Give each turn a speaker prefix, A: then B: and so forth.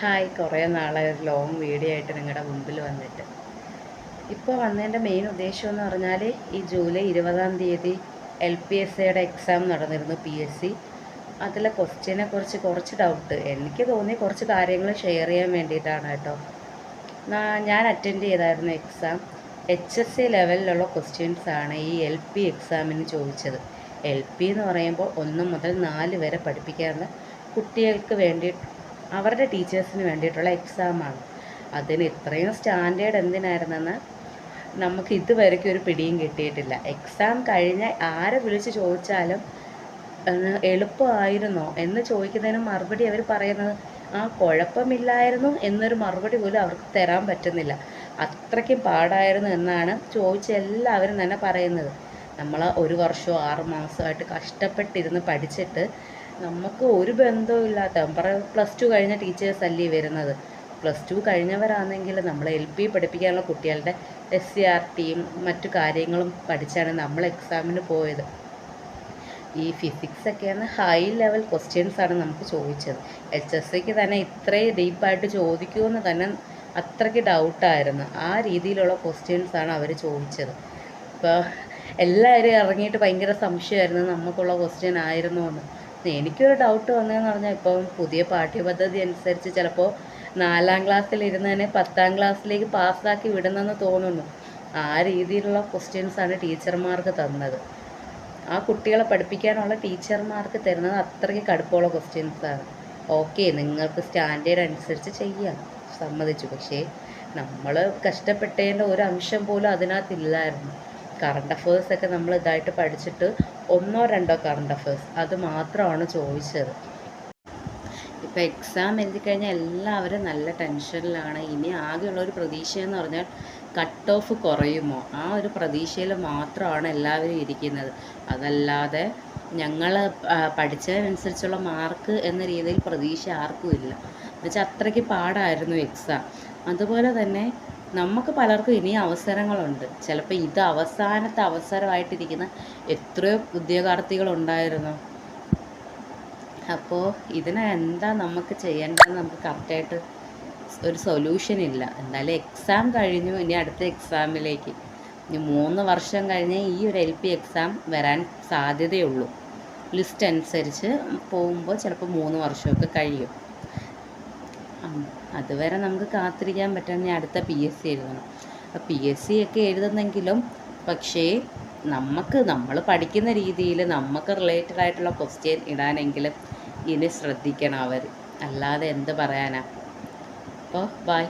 A: Hi. കുറേ നാളെ ഒരു ലോങ് വീഡിയോ ആയിട്ട് നിങ്ങളുടെ മുമ്പിൽ വന്നിട്ട്. ഇപ്പോൾ വന്നതിന്റെ മെയിൻ ഉദ്ദേശം എന്ന് പറഞ്ഞാൽ ഈ ജൂലൈ ഇരുപതാം തീയതി എൽ പി എസ് സിയുടെ എക്സാം നടന്നിരുന്നു പി എസ് സി അതിലെ ക്വസ്റ്റ്യനെ കുറിച്ച് കുറച്ച് ഡൗട്ട് എനിക്ക് തോന്നി കുറച്ച് കാര്യങ്ങൾ ഷെയർ ചെയ്യാൻ വേണ്ടിയിട്ടാണ് കേട്ടോ. ഞാൻ അറ്റൻഡ് ചെയ്തായിരുന്നു എക്സാം എച്ച് എസ് സി ലെവലിലുള്ള ക്വസ്റ്റ്യൻസ് ആണ് ഈ എൽ പി എക്സാമിന് ചോദിച്ചത്. എൽ പി എന്ന് പറയുമ്പോൾ ഒന്ന് മുതൽ നാല് വരെ പഠിപ്പിക്കാറുണ്ട് കുട്ടികൾക്ക് വേണ്ടി അവരുടെ ടീച്ചേഴ്സിന് വേണ്ടിയിട്ടുള്ള എക്സാമാണ് അതിന് ഇത്രയും സ്റ്റാൻഡേർഡ് എന്തിനായിരുന്നെന്ന് നമുക്ക് ഇതുവരെയ്ക്കും ഒരു പിടിയും കിട്ടിയിട്ടില്ല. എക്സാം കഴിഞ്ഞ ആരെ വിളിച്ച് ചോദിച്ചാലും എളുപ്പമായിരുന്നോ എന്ന് ചോദിക്കുന്നതിന് മറുപടി അവർ പറയുന്നത് ആ കുഴപ്പമില്ലായിരുന്നു എന്നൊരു മറുപടി പോലും അവർക്ക് തരാൻ പറ്റുന്നില്ല. അത്രയ്ക്കും പാടായിരുന്നു എന്നാണ് ചോദിച്ച എല്ലാവരും തന്നെ പറയുന്നത്. നമ്മൾ ഒരു വർഷമോ ആറ് മാസമായിട്ട് കഷ്ടപ്പെട്ടിരുന്ന് പഠിച്ചിട്ട് നമുക്ക് ഒരു ബന്ധവും ഇല്ലാത്ത പ്ലസ് ടു കഴിഞ്ഞ ടീച്ചേഴ്സ് അല്ലേ വരുന്നത്. പ്ലസ് ടു കഴിഞ്ഞവരാണെങ്കിൽ നമ്മൾ എൽ പി പഠിപ്പിക്കാനുള്ള കുട്ടികളുടെ എസ് സി ആർ ടിയും മറ്റു കാര്യങ്ങളും പഠിച്ചാണ് നമ്മൾ എക്സാമിന് പോയത്. ഈ ഫിസിക്സ് ഒക്കെയാണ് ഹൈ ലെവൽ ക്വസ്റ്റ്യൻസ് ആണ് നമുക്ക് ചോദിച്ചത്. എച്ച് എസ് സിക്ക് തന്നെ ഇത്രയും ഡീപ്പായിട്ട് ചോദിക്കുമെന്ന് തന്നെ അത്രയ്ക്ക് ഡൗട്ടായിരുന്നു ആ രീതിയിലുള്ള ക്വസ്റ്റ്യൻസ് ആണ് അവർ ചോദിച്ചത്. ഇപ്പോൾ എല്ലാവരും ഇറങ്ങിയിട്ട് ഭയങ്കര സംശയമായിരുന്നു നമുക്കുള്ള ക്വസ്റ്റ്യൻ ആയിരുന്നു എന്ന്. എനിക്കൊരു ഡൗട്ട് വന്നതെന്ന് പറഞ്ഞാൽ ഇപ്പം പുതിയ പാഠ്യപദ്ധതി അനുസരിച്ച് ചിലപ്പോൾ നാലാം ക്ലാസ്സിൽ ഇരുന്ന് തന്നെ പത്താം ക്ലാസ്സിലേക്ക് പാസ്സാക്കി വിടുന്നെന്ന് തോന്നുന്നു. ആ രീതിയിലുള്ള ക്വസ്റ്റ്യൻസാണ് ടീച്ചർമാർക്ക് തന്നത്. ആ കുട്ടികളെ പഠിപ്പിക്കാനുള്ള ടീച്ചർമാർക്ക് തരുന്നത് അത്രയ്ക്ക് കടുപ്പമുള്ള ക്വസ്റ്റ്യൻസാണ് ഓക്കെ നിങ്ങൾക്ക് സ്റ്റാൻഡേർഡ് അനുസരിച്ച് ചെയ്യാം. സമ്മതിച്ചു. പക്ഷേ നമ്മൾ കഷ്ടപ്പെട്ടതിന്റെ ഒരു അംശം പോലും അതിനകത്തില്ലായിരുന്നു. കറണ്ട് അഫേഴ്സ് ഒക്കെ നമ്മൾ ഇതായിട്ട് പഠിച്ചിട്ട് ഒന്നോ രണ്ടോ കറണ്ട് അഫേഴ്സ് അത് മാത്രമാണ് ചോദിച്ചത്. ഇപ്പോൾ എക്സാം എഴുതി കഴിഞ്ഞാൽ എല്ലാവരും നല്ല ടെൻഷനിലാണ് ഇനി ആകെയുള്ള ഒരു പ്രതീക്ഷ എന്ന് പറഞ്ഞാൽ കട്ട് ഓഫ് കുറയുമോ? ആ ഒരു പ്രതീക്ഷയിൽ മാത്രമാണ് എല്ലാവരും ഇരിക്കുന്നത്. അതല്ലാതെ ഞങ്ങൾ പഠിച്ചതിനനുസരിച്ചുള്ള മാർക്ക് എന്ന രീതിയിൽ പ്രതീക്ഷ ആർക്കും ഇല്ല. എന്നുവെച്ചാൽ അത്രയ്ക്ക് പാടായിരുന്നു എക്സാം അതുപോലെ തന്നെ നമുക്ക് പലർക്കും ഇനി അവസരങ്ങളുണ്ട്. ചിലപ്പോൾ ഇത് അവസാനത്തെ അവസരമായിട്ടിരിക്കുന്ന എത്രയോ ഉദ്യോഗാർത്ഥികളുണ്ടായിരുന്നു. അപ്പോൾ ഇതിന് എന്താ നമുക്ക് ചെയ്യേണ്ടതെന്ന് നമുക്ക് കറക്റ്റായിട്ട് ഒരു സൊല്യൂഷൻ ഇല്ല. എന്തായാലും എക്സാം കഴിഞ്ഞു. ഇനി അടുത്ത എക്സാമിലേക്ക് ഇനി മൂന്ന് വർഷം കഴിഞ്ഞേ ഈ ഒരു എൽ പി എക്സാം വരാൻ സാധ്യതയുള്ളൂ. ലിസ്റ്റ് അനുസരിച്ച് പോകുമ്പോൾ ചിലപ്പോൾ മൂന്ന് വർഷമൊക്കെ കഴിയും. അതുവരെ നമുക്ക് കാത്തിരിക്കാൻ പറ്റുന്ന അടുത്ത പി എസ് സി എഴുതണം. പി എസ് സി ഒക്കെ എഴുതുന്നെങ്കിലും പക്ഷേ നമുക്ക് നമ്മൾ പഠിക്കുന്ന രീതിയിൽ നമുക്ക് റിലേറ്റഡ് ആയിട്ടുള്ള ക്വസ്റ്റ്യൻ ഇടാനെങ്കിലും ഇനി ശ്രദ്ധിക്കണം അവർ അല്ലാതെ എന്ത് പറയാനാ. അപ്പോൾ ബായ്